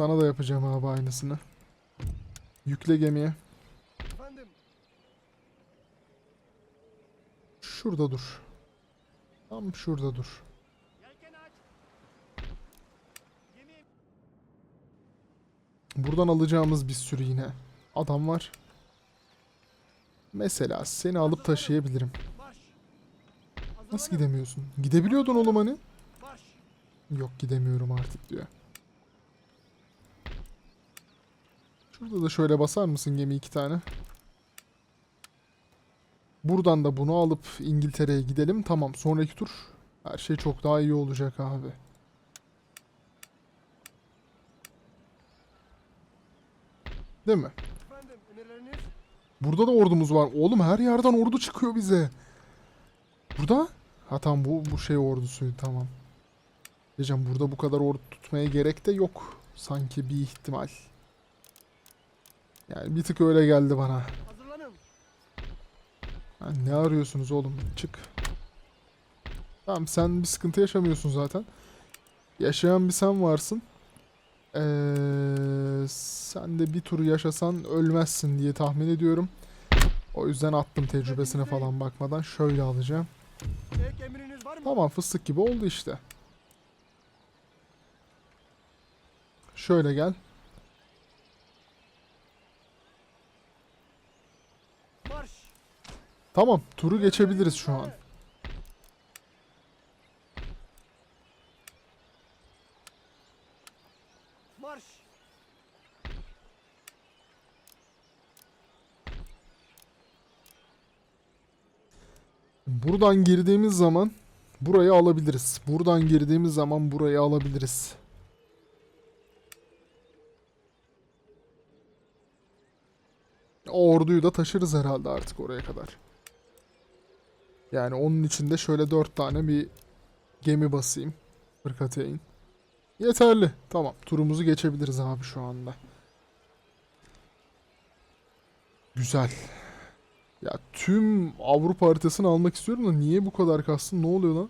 Sana da yapacağım abi aynısını. Yükle gemiye. Efendim. Şurada dur. Tam şurada dur. Buradan alacağımız bir sürü yine adam var. Mesela seni alıp taşıyabilirim. Nasıl gidemiyorsun? Gidebiliyordun oğlum hani. Yok gidemiyorum artık diyor. Şurada da şöyle basar mısın gemi iki tane? Buradan da bunu alıp İngiltere'ye gidelim. Tamam sonraki tur her şey çok daha iyi olacak abi. Değil mi? Burada da ordumuz var. Oğlum her yerden ordu çıkıyor bize. Burada? Ha tamam bu, bu şey ordusuydu tamam. Diyeceğim burada bu kadar ordu tutmaya gerek de yok. Sanki bir ihtimal. Yani bir tık öyle geldi bana. Ha, ne arıyorsunuz oğlum? Çık. Tamam sen bir sıkıntı yaşamıyorsun zaten. Yaşayan bir sen varsın. Ee, sen de bir tur yaşasan ölmezsin diye tahmin ediyorum. O yüzden attım tecrübesine falan bakmadan. Şöyle alacağım. Tamam fıstık gibi oldu işte. Şöyle gel. Marş. Tamam turu geçebiliriz şu an. Marş. Buradan girdiğimiz zaman burayı alabiliriz. Buradan girdiğimiz zaman burayı alabiliriz. O orduyu da taşırız herhalde artık oraya kadar. Yani onun içinde şöyle dört tane bir gemi basayım. Fırkateyn. Yeterli. Tamam. Turumuzu geçebiliriz abi şu anda. Güzel. Ya tüm Avrupa haritasını almak istiyorum da niye bu kadar kastın? Ne oluyor lan?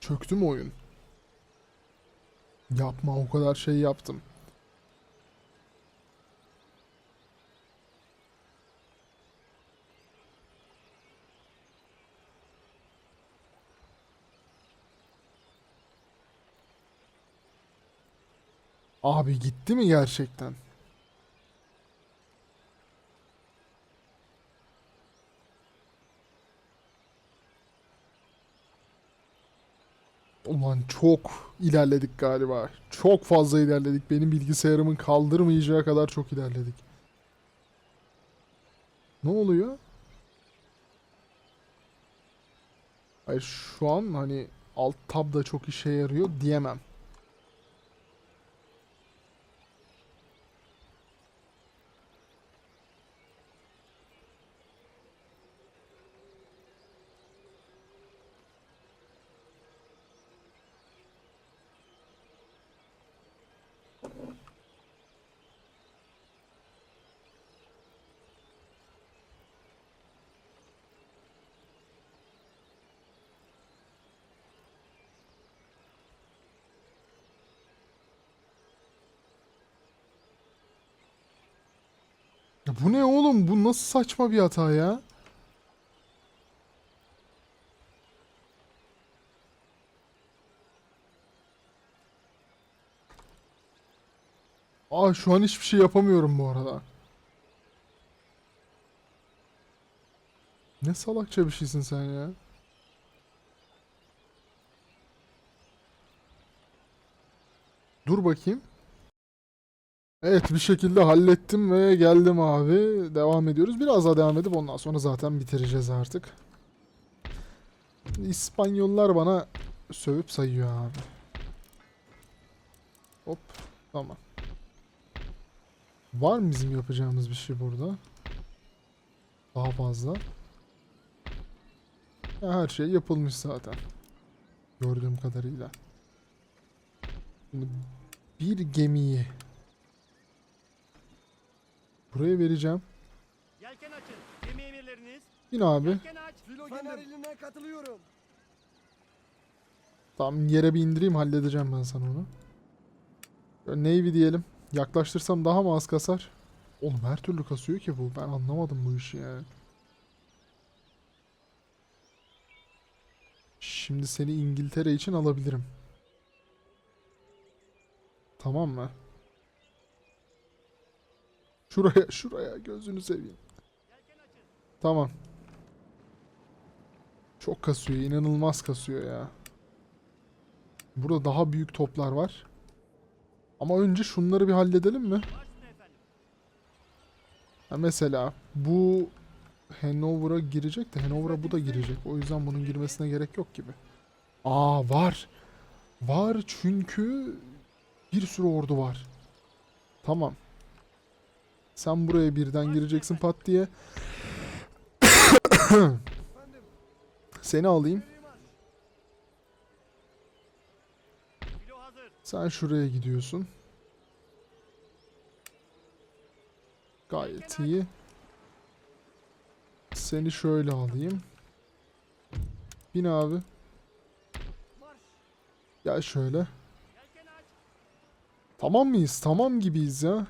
Çöktü mü oyun? Yapma o kadar şey yaptım. Abi gitti mi gerçekten? Ulan çok ilerledik galiba. Çok fazla ilerledik. Benim bilgisayarımın kaldırmayacağı kadar çok ilerledik. Ne oluyor? Hayır şu an hani alt tab da çok işe yarıyor diyemem. Bu ne oğlum? Bu nasıl saçma bir hata ya? Aa şu an hiçbir şey yapamıyorum bu arada. Ne salakça bir şeysin sen ya. Dur bakayım. Evet bir şekilde hallettim ve geldim abi. Devam ediyoruz. Biraz daha devam edip ondan sonra zaten bitireceğiz artık. İspanyollar bana sövüp sayıyor abi. Hop tamam. Var mı bizim yapacağımız bir şey burada? Daha fazla. Her şey yapılmış zaten. Gördüğüm kadarıyla. Şimdi bir gemiyi buraya vereceğim. Yelken açın. Gemi emirleriniz. Bin abi. Yelken aç. Filo generaline katılıyorum. Tamam yere bir indireyim halledeceğim ben sana onu. Navy diyelim. Yaklaştırsam daha mı az kasar? Oğlum her türlü kasıyor ki bu. Ben anlamadım bu işi yani. Şimdi seni İngiltere için alabilirim. Tamam mı? Şuraya, şuraya gözünü seveyim. Tamam. Çok kasıyor, inanılmaz kasıyor ya. Burada daha büyük toplar var. Ama önce şunları bir halledelim mi? Ha mesela bu Hanover'a girecek de Hanover'a bu da girecek. O yüzden bunun girmesine gerek yok gibi. Aa var. Var çünkü bir sürü ordu var. Tamam. Sen buraya birden gireceksin pat diye. Seni alayım. Sen şuraya gidiyorsun. Gayet iyi. Seni şöyle alayım. Bin abi. Gel şöyle. Tamam mıyız? Tamam gibiyiz ya.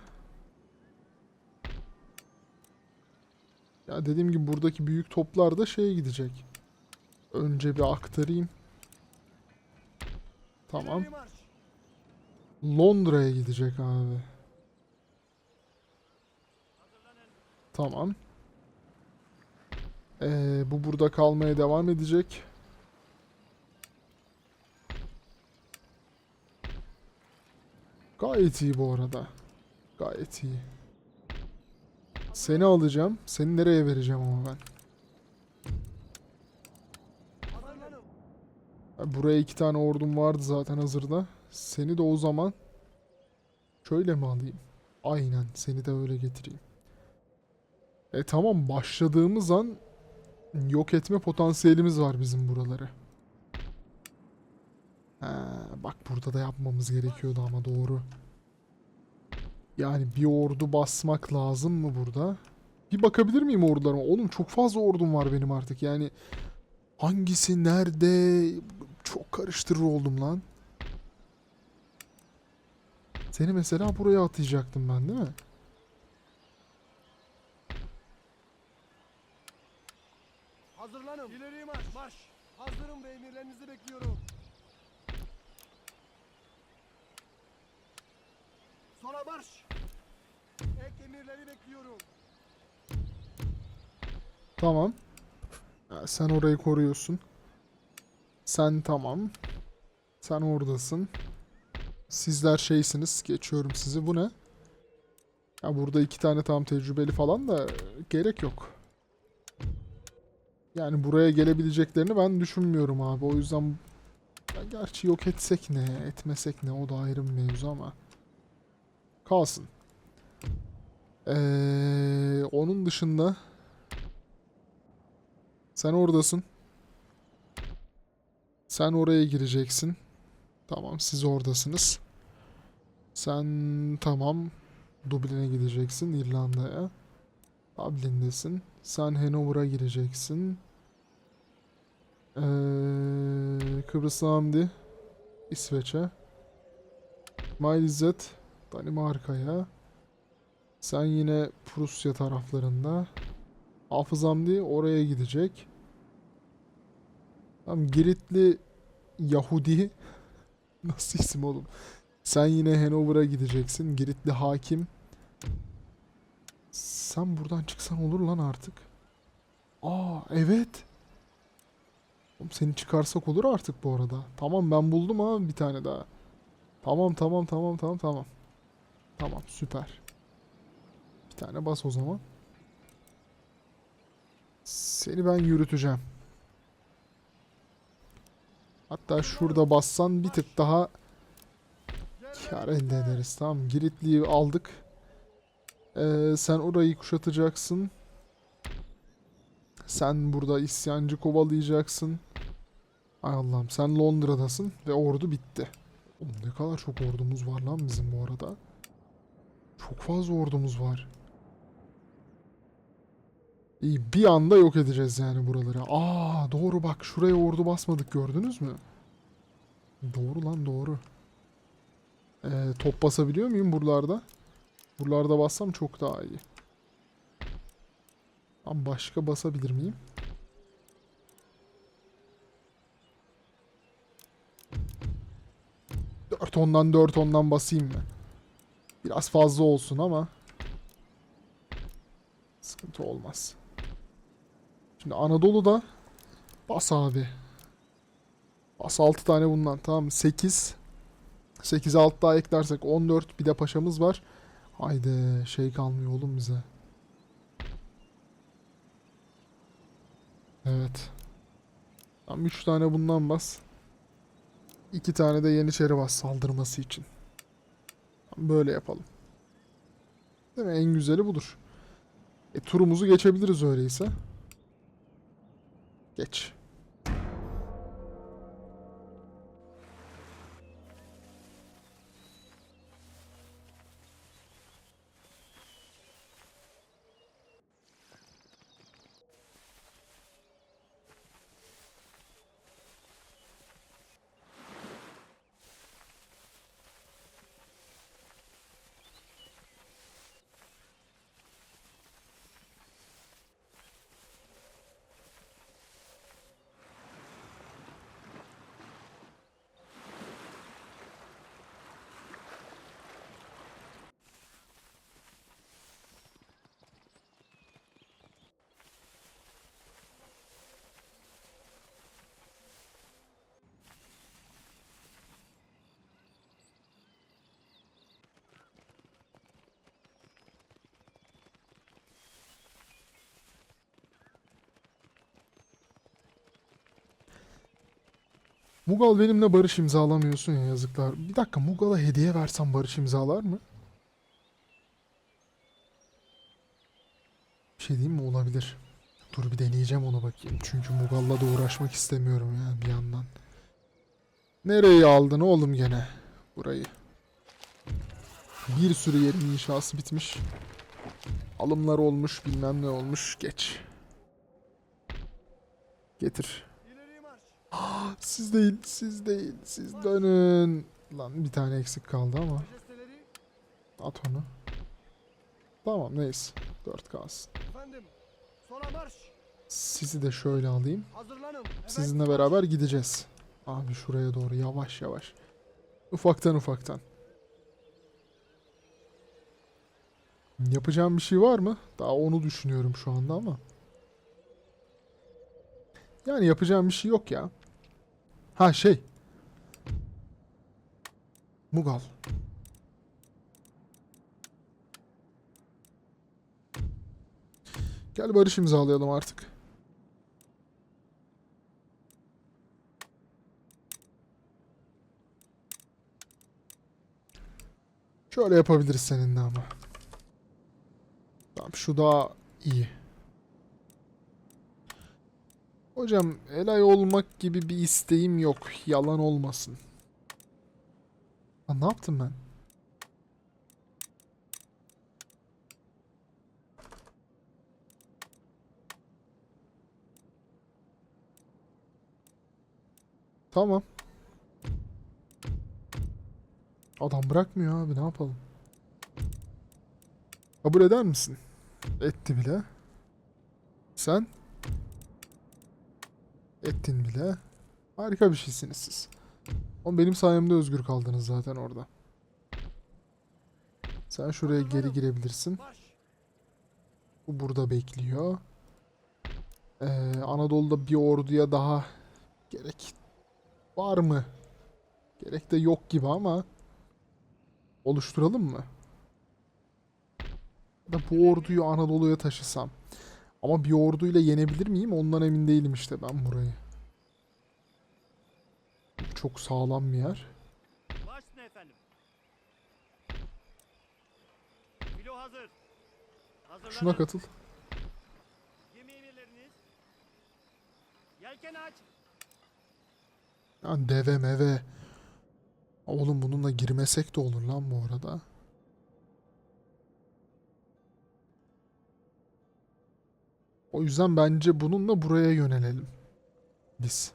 Ya dediğim gibi buradaki büyük toplar da şeye gidecek. Önce bir aktarayım. Tamam. Londra'ya gidecek abi. Tamam. Ee, bu burada kalmaya devam edecek. Gayet iyi bu arada. Gayet iyi. Seni alacağım. Seni nereye vereceğim ama ben? Buraya iki tane ordum vardı zaten hazırda. Seni de o zaman şöyle mi alayım? Aynen seni de öyle getireyim. E tamam başladığımız an yok etme potansiyelimiz var bizim buraları. Ha, bak burada da yapmamız gerekiyordu ama doğru. Yani bir ordu basmak lazım mı burada? Bir bakabilir miyim ordularıma? Oğlum çok fazla ordum var benim artık yani. Hangisi nerede? Çok karıştırır oldum lan. Seni mesela buraya atayacaktım ben değil mi? Hazırlanın. İleri marş. Marş. Hazırım ve emirlerinizi bekliyorum. Sola marş. Ek emirleri bekliyorum. Tamam. Ha, sen orayı koruyorsun. Sen tamam. Sen oradasın. Sizler şeysiniz. Geçiyorum sizi. Bu ne? Ya burada iki tane tam tecrübeli falan da gerek yok. Yani buraya gelebileceklerini ben düşünmüyorum abi. O yüzden ya gerçi yok etsek ne, etmesek ne o da ayrı bir mevzu ama kalsın. Ee, onun dışında sen oradasın. Sen oraya gireceksin. Tamam siz oradasınız. Sen tamam Dublin'e gideceksin İrlanda'ya. Dublin'desin. Sen Hanover'a gireceksin. Ee, Kıbrıs Hamdi İsveç'e. İsmail İzzet Danimarka'ya. Sen yine Prusya taraflarında. Hafız Hamdi oraya gidecek. Tamam Giritli Yahudi nasıl isim oğlum? Sen yine Hanover'a gideceksin. Giritli hakim. Sen buradan çıksan olur lan artık. Aa evet. Oğlum seni çıkarsak olur artık bu arada. Tamam ben buldum abi bir tane daha. Tamam tamam tamam tamam tamam. Tamam süper. Bir tane bas o zaman. Seni ben yürüteceğim. Hatta şurada bassan bir tık daha kar elde ederiz. Tamam Giritli'yi aldık. Ee, sen orayı kuşatacaksın. Sen burada isyancı kovalayacaksın. Ay Allah'ım sen Londra'dasın ve ordu bitti. Oğlum ne kadar çok ordumuz var lan bizim bu arada. Çok fazla ordumuz var. İyi bir anda yok edeceğiz yani buraları. Aa doğru bak şuraya ordu basmadık gördünüz mü? Doğru lan doğru. Ee, top basabiliyor muyum buralarda? Buralarda bassam çok daha iyi. Ama başka basabilir miyim? Dört ondan dört ondan basayım mı? Biraz fazla olsun ama sıkıntı olmaz. Şimdi Anadolu'da bas abi. Bas 6 tane bundan tamam mı? 8 8'e 6 daha eklersek 14 bir de paşamız var. Haydi şey kalmıyor oğlum bize. Evet. Tam 3 tane bundan bas. 2 tane de Yeniçeri bas saldırması için. Böyle yapalım. Değil mi? En güzeli budur. E turumuzu geçebiliriz öyleyse. Geç. Mughal benimle barış imzalamıyorsun ya yazıklar. Bir dakika Mughal'a hediye versem barış imzalar mı? Bir şey diyeyim mi? Olabilir. Dur bir deneyeceğim onu bakayım. Çünkü Mughal'la da uğraşmak istemiyorum ya bir yandan. Nereyi aldın oğlum gene? Burayı. Bir sürü yerin inşası bitmiş. Alımlar olmuş bilmem ne olmuş. Geç. Getir. Marş. Siz değil, siz değil, siz dönün. Lan bir tane eksik kaldı ama at onu. Tamam neyse. 4 kalsın. Sizi de şöyle alayım. Sizinle beraber gideceğiz. Abi şuraya doğru yavaş yavaş. Ufaktan ufaktan. Yapacağım bir şey var mı? Daha onu düşünüyorum şu anda ama. Yani yapacağım bir şey yok ya. Ha şey. Mughal. Gel barış imzalayalım artık. Şöyle yapabiliriz seninle ama. Tamam şu daha iyi. Hocam elay olmak gibi bir isteğim yok. Yalan olmasın. Lan ne yaptım ben? Tamam. Adam bırakmıyor abi ne yapalım? Kabul eder misin? Etti bile. Sen? Ettin bile. Harika bir şeysiniz siz. Ama benim sayemde özgür kaldınız zaten orada. Sen şuraya geri girebilirsin. Bu burada bekliyor. Ee, Anadolu'da bir orduya daha gerek var mı? Gerek de yok gibi ama oluşturalım mı? Ya Da bu orduyu Anadolu'ya taşısam. Ama bir orduyla yenebilir miyim? Ondan emin değilim işte ben burayı. Çok sağlam bir yer. Şuna katıl. Yelken aç. Ya deve meve. Oğlum bununla girmesek de olur lan bu arada. O yüzden bence bununla buraya yönelelim. Biz.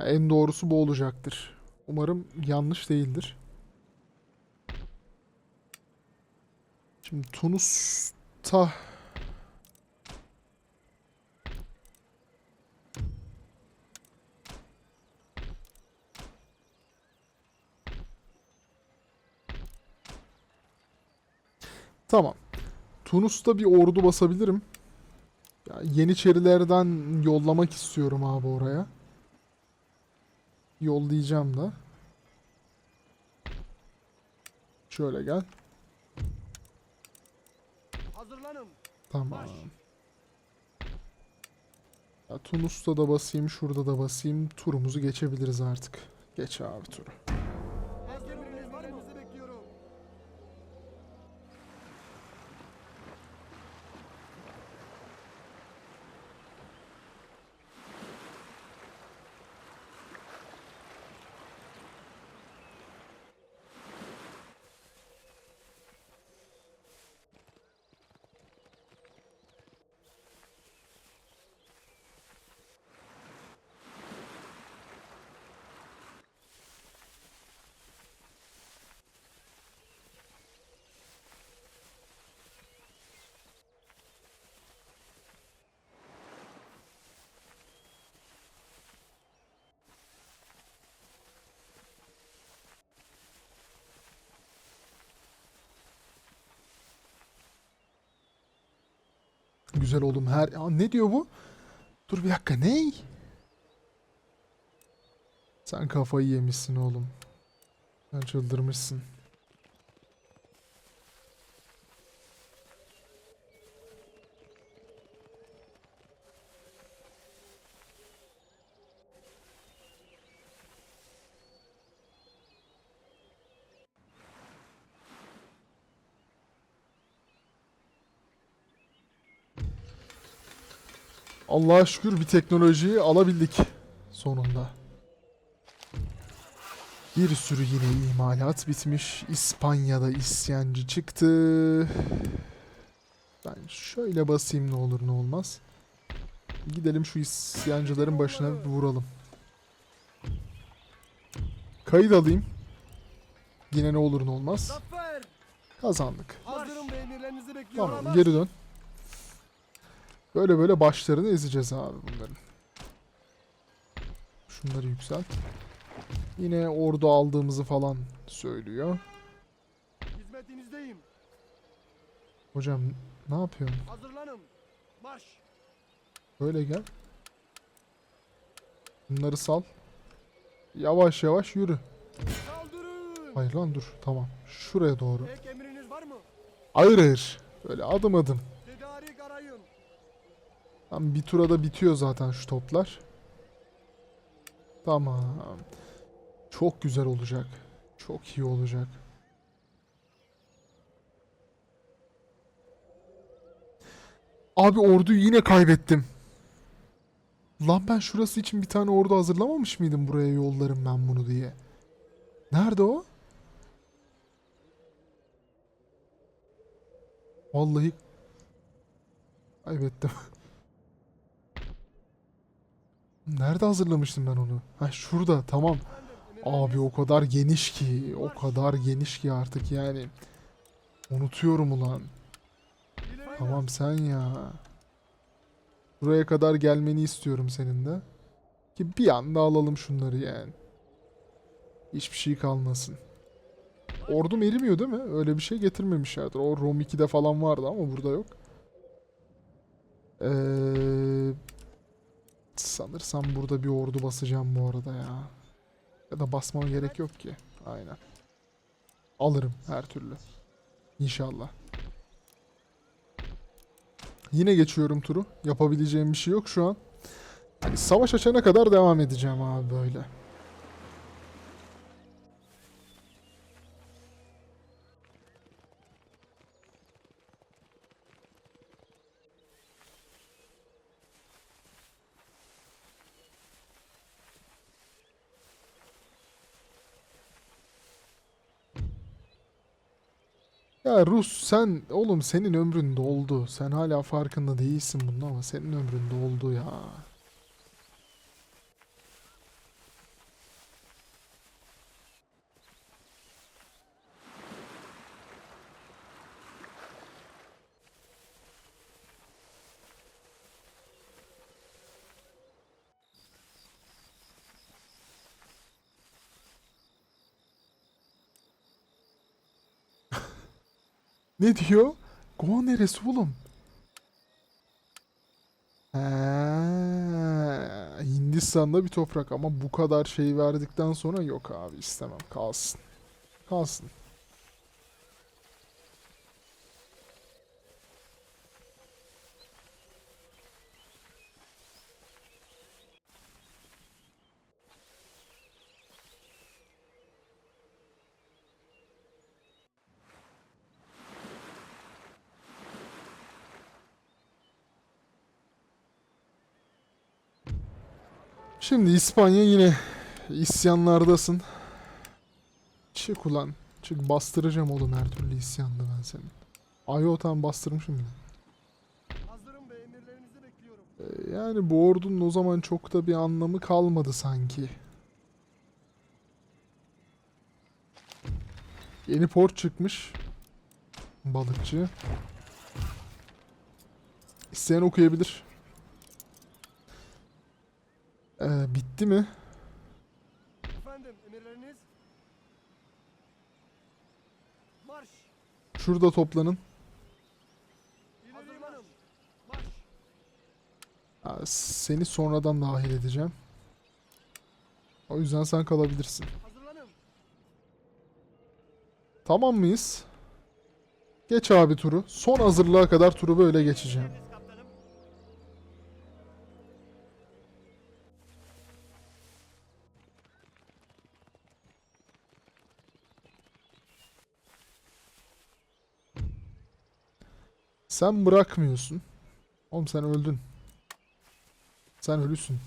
Ya en doğrusu bu olacaktır. Umarım yanlış değildir. Şimdi Tunus'ta Tamam. Tunus'ta bir ordu basabilirim. Ya Yeniçerilerden yollamak istiyorum abi oraya. Yollayacağım da. Şöyle gel. Hazırlanın. Tamam. Ya Tunus'ta da basayım, şurada da basayım. Turumuzu geçebiliriz artık. Geç abi turu. Hazır emriniz var mı? Sizi bekliyorum. Güzel oğlum her... Aa, ne diyor bu? Dur bir dakika ney? Sen kafayı yemişsin oğlum. Sen çıldırmışsın. Allah'a şükür bir teknolojiyi alabildik sonunda. Bir sürü yine imalat bitmiş. İspanya'da isyancı çıktı. Ben şöyle basayım ne olur ne olmaz. Gidelim şu isyancıların başına bir vuralım. Kayıt alayım. Yine ne olur ne olmaz. Kazandık. Tamam geri dön. Böyle böyle başlarını ezeceğiz abi bunların. Şunları yükselt. Yine ordu aldığımızı falan söylüyor. Hizmetinizdeyim. Hocam ne yapıyorsun? Hazırlanın. Marş. Böyle gel. Bunları sal. Yavaş yavaş yürü. Saldırın. Hayır lan dur. Tamam. Şuraya doğru. Ek emriniz var mı? Ağır ağır. Böyle adım adım. Tam bir turada bitiyor zaten şu toplar. Tamam. Çok güzel olacak. Çok iyi olacak. Abi orduyu yine kaybettim. Lan ben şurası için bir tane ordu hazırlamamış mıydım buraya yollarım ben bunu diye. Nerede o? Vallahi kaybettim. Nerede hazırlamıştım ben onu? Ha şurada tamam. Abi o kadar geniş ki, o kadar geniş ki artık yani. Unutuyorum ulan. Tamam sen ya. Buraya kadar gelmeni istiyorum senin de. Ki bir anda alalım şunları yani. Hiçbir şey kalmasın. Ordum erimiyor değil mi? Öyle bir şey getirmemişlerdir. O Rom 2'de falan vardı ama burada yok. Eee... Sanırsam burada bir ordu basacağım bu arada ya. Ya da basmama gerek yok ki. Aynen. Alırım her türlü. İnşallah. Yine geçiyorum turu. Yapabileceğim bir şey yok şu an. Hani savaş açana kadar devam edeceğim abi böyle. Ya Rus sen oğlum senin ömrün doldu. Sen hala farkında değilsin bunun ama senin ömrün doldu ya. Ne diyor? Goa neresi oğlum? He, Hindistan'da bir toprak ama bu kadar şey verdikten sonra yok abi istemem kalsın. Kalsın. Şimdi İspanya yine isyanlardasın. Çık ulan. Çık bastıracağım oğlum her türlü isyanda ben seni. Ayo tam bastırmışım bile. Hazırım ve emirlerinizi bekliyorum. Ee, Yani bu ordunun o zaman çok da bir anlamı kalmadı sanki. Yeni port çıkmış. Balıkçı. İsteyen okuyabilir. Ee, bitti mi? Efendim emirleriniz? Marş. Şurada toplanın. Ha, Seni sonradan dahil edeceğim. O yüzden sen kalabilirsin. Hazırlanın. Tamam mıyız? Geç abi turu. Son hazırlığa kadar turu böyle geçeceğim. Sen bırakmıyorsun. Oğlum sen öldün. Sen ölüsün.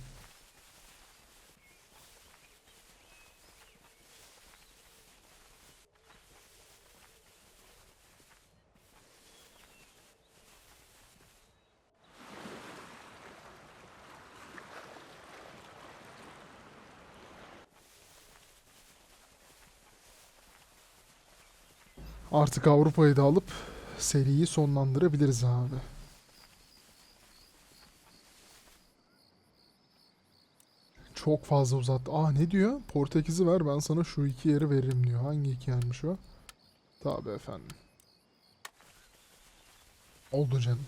Artık Avrupa'yı da alıp seriyi sonlandırabiliriz abi. Çok fazla uzattı. Aa ne diyor? Portekiz'i ver ben sana şu iki yeri veririm diyor. Hangi iki yermiş o? Tabi efendim. Oldu canım.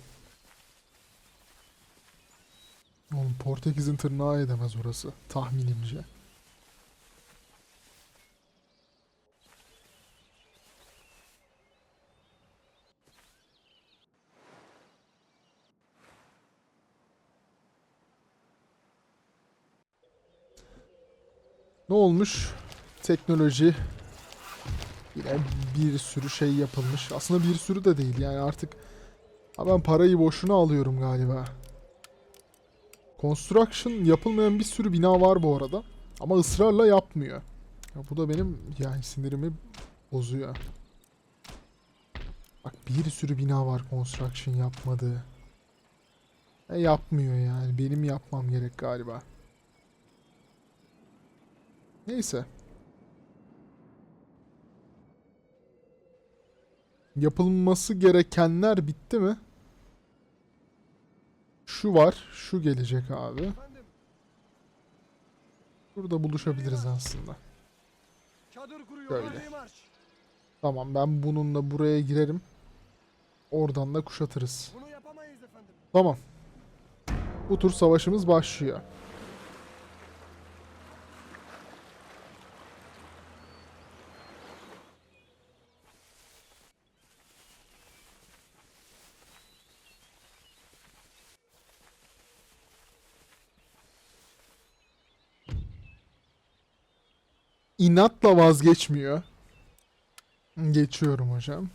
Oğlum Portekiz'in tırnağı edemez orası. Tahminimce. Ne olmuş? Teknoloji yine bir sürü şey yapılmış. Aslında bir sürü de değil yani artık ben parayı boşuna alıyorum galiba. Construction yapılmayan bir sürü bina var bu arada. Ama ısrarla yapmıyor. Ya bu da benim yani sinirimi bozuyor. Bak bir sürü bina var construction yapmadığı. E yapmıyor yani. Benim yapmam gerek galiba. Neyse. Yapılması gerekenler bitti mi? Şu var. Şu gelecek abi. Burada buluşabiliriz aslında. Böyle. Tamam ben bununla buraya girerim. Oradan da kuşatırız. Tamam. Bu tur savaşımız başlıyor. İnatla vazgeçmiyor. Geçiyorum hocam.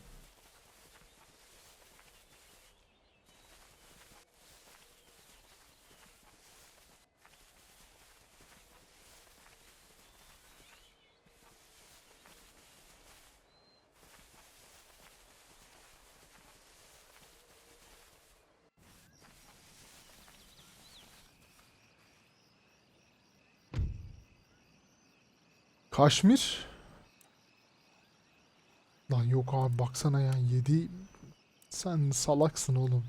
Kaşmir. Lan yok abi baksana ya 7 sen salaksın oğlum.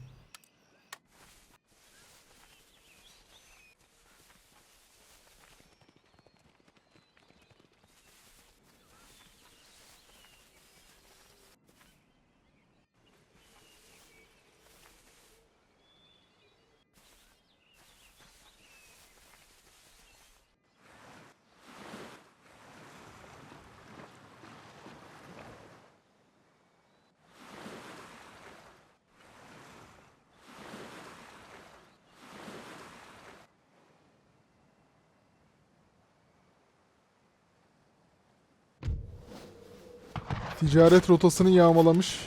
Ticaret rotasını yağmalamış.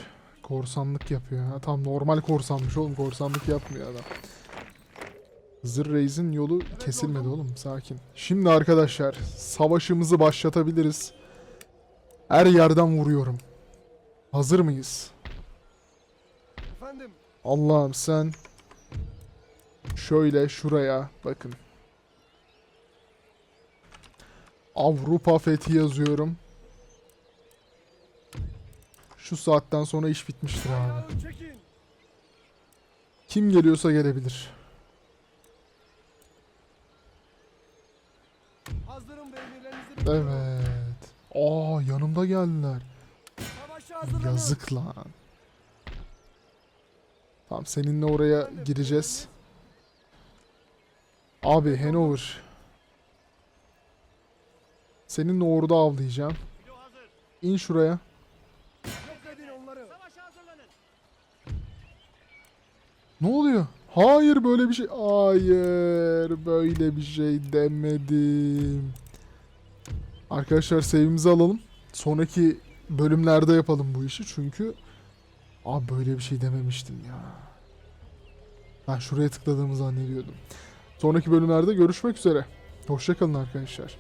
Korsanlık yapıyor. Ha, tam normal korsanmış oğlum. Korsanlık yapmıyor adam. Hızır Reis'in yolu kesilmedi oğlum. Sakin. Şimdi arkadaşlar savaşımızı başlatabiliriz. Her yerden vuruyorum. Hazır mıyız? Efendim. Allah'ım sen şöyle şuraya bakın. Avrupa fethi yazıyorum. Şu saatten sonra iş bitmiştir abi. Kim geliyorsa gelebilir. Evet. Aa yanımda geldiler. Yazık lan. Tamam seninle oraya gireceğiz. Abi Hanover. Seninle orada avlayacağım. İn şuraya. Yok edin onları. Savaşa hazırlanın. Ne oluyor? Hayır böyle bir şey. Hayır böyle bir şey demedim. Arkadaşlar sevimizi alalım. Sonraki bölümlerde yapalım bu işi çünkü abi böyle bir şey dememiştim ya. Ben şuraya tıkladığımı zannediyordum. Sonraki bölümlerde görüşmek üzere. Hoşçakalın arkadaşlar.